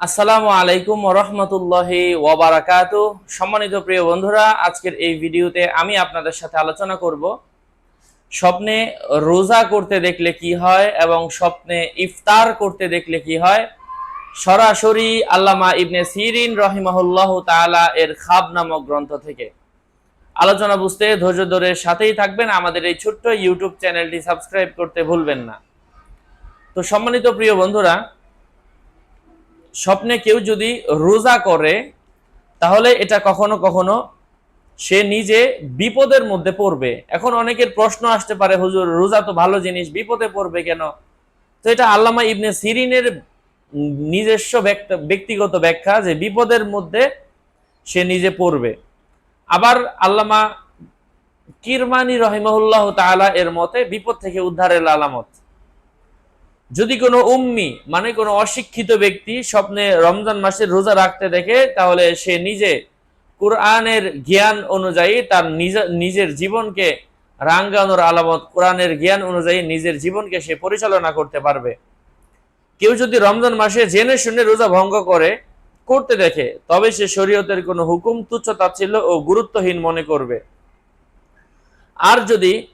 আসসালামু আলাইকুম রহমতুল্লাহি ওয়াবারাকাত। সম্মানিত প্রিয় বন্ধুরা, আজকের এই ভিডিওতে আমি আপনাদের সাথে আলোচনা করব স্বপ্নে রোজা করতে দেখলে কি হয় এবং স্বপ্নে ইফতার করতে দেখলে কি হয়। সরাসরি আল্লামা ইবনে সিরিন রহিমাহুল্লাহ তাআলা এর খাব নামক গ্রন্থ থেকে। আলোচনা বুঝতে ধৈর্য ধরে সাথেই থাকবেন। আমাদের এই ছোট্ট ইউটিউব চ্যানেলটি সাবস্ক্রাইব করতে ভুলবেন না। তো সম্মানিত প্রিয় বন্ধুরা স্বপ্নে কেউ যদি রোজা করে, তাহলে এটা কখনো কখনো সে নিজে বিপদের মধ্যে পড়বে। এখন অনেকের প্রশ্ন আসতে পারে, হুজুর, রোজা তো ভালো জিনিস, বিপদে পড়বে কেন? তো এটা আল্লামা ইবনে সিরিনের নিজস্ব ব্যক্ত- ব্যক্তিগত ব্যাখ্যা যে বিপদের মধ্যে সে নিজে পড়বে। আবার আল্লামা কিরমানি রহিমাহুল্লাহ তাআলা এর মতে, বিপদ থেকে উদ্ধারের আলামত। যদি কোনো উম্মি মানে কোনো অশিক্ষিত ব্যক্তি স্বপ্নে রমজান মাসের রোজা রাখতে দেখে, তাহলে সে নিজে কোরআনের জ্ঞান অনুযায়ী তার নিজ- নিজের জীবনকে রাঙ্গানোর আলামত, কোরআনের জ্ঞান অনুযায়ী নিজের জীবনকে সে পরিচালনা করতে পারবে। কেউ যদি রমজান মাসে জেনে শুনে রোজা ভঙ্গ করে, করতে দেখে, তবে সে শরীয়তের কোনো হুকুম তুচ্ছ তাচ্ছিল্য ও গুরুত্বহীন মনে করবে। আর যদি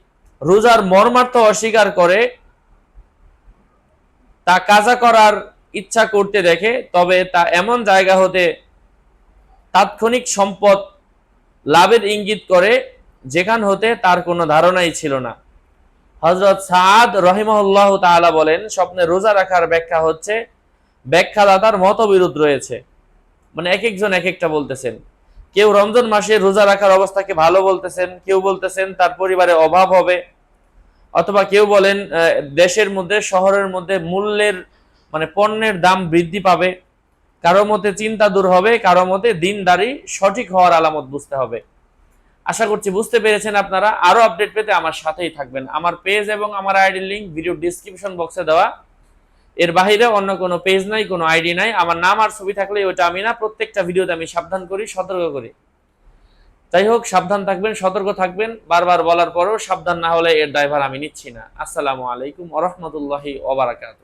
রোজার মর্মার্থ অস্বীকার করে তা কাজা করার ইচ্ছা করতে দেখে, তবে তা এমন জায়গা হতে তাৎক্ষণিক সম্পদ লাভের ইঙ্গিত করে, যেখান হতে তার কোনো ধারণাই ছিল না। হজরত সাদ রহিমউল্লাহ তাআলা বলেন, স্বপ্নে রোজা রাখার ব্যাখ্যা হচ্ছে, ব্যাখ্যাদাতার মতবিরোধ রয়েছে। মানে এক একজন এক একটা বলতেছেন। কেউ রমজান মাসে রোজা রাখার অবস্থাকে ভালো বলতেছেন, কেউ বলতেছেন তার পরিবারে অভাব হবে অথবা কেউ বলেন দেশের মধ্যে, শহরের মধ্যে মূল্যের মানে পণ্যের দাম বৃদ্ধি পাবে। কারও মতে চিন্তা দূর হবে, কারও মতে দিনদারি সঠিক হওয়ার আলামত বুঝতে হবে। আশা করছি বুঝতে পেরেছেন আপনারা। আরও আপডেট পেতে আমার সাথেই থাকবেন। আমার পেজ এবং আমার আইডির লিঙ্ক ভিডিও ডিসক্রিপশন বক্সে দেওয়া। এর বাইরে অন্য কোনো পেজ নাই, কোনো আইডি নাই। আমার নাম আর ছবি থাকলে ওটা আমি না, প্রত্যেকটা ভিডিওতে আমি সাবধান করি, সতর্ক করি। যাই হোক, সাবধান থাকবেন, সতর্ক থাকবেন। বারবার বলার পরও সাবধান না হলে এর ড্রাইভার আমি নিচ্ছি না। আসসালামু আলাইকুম ওরহমতুল্লাহি ওবারাকাতু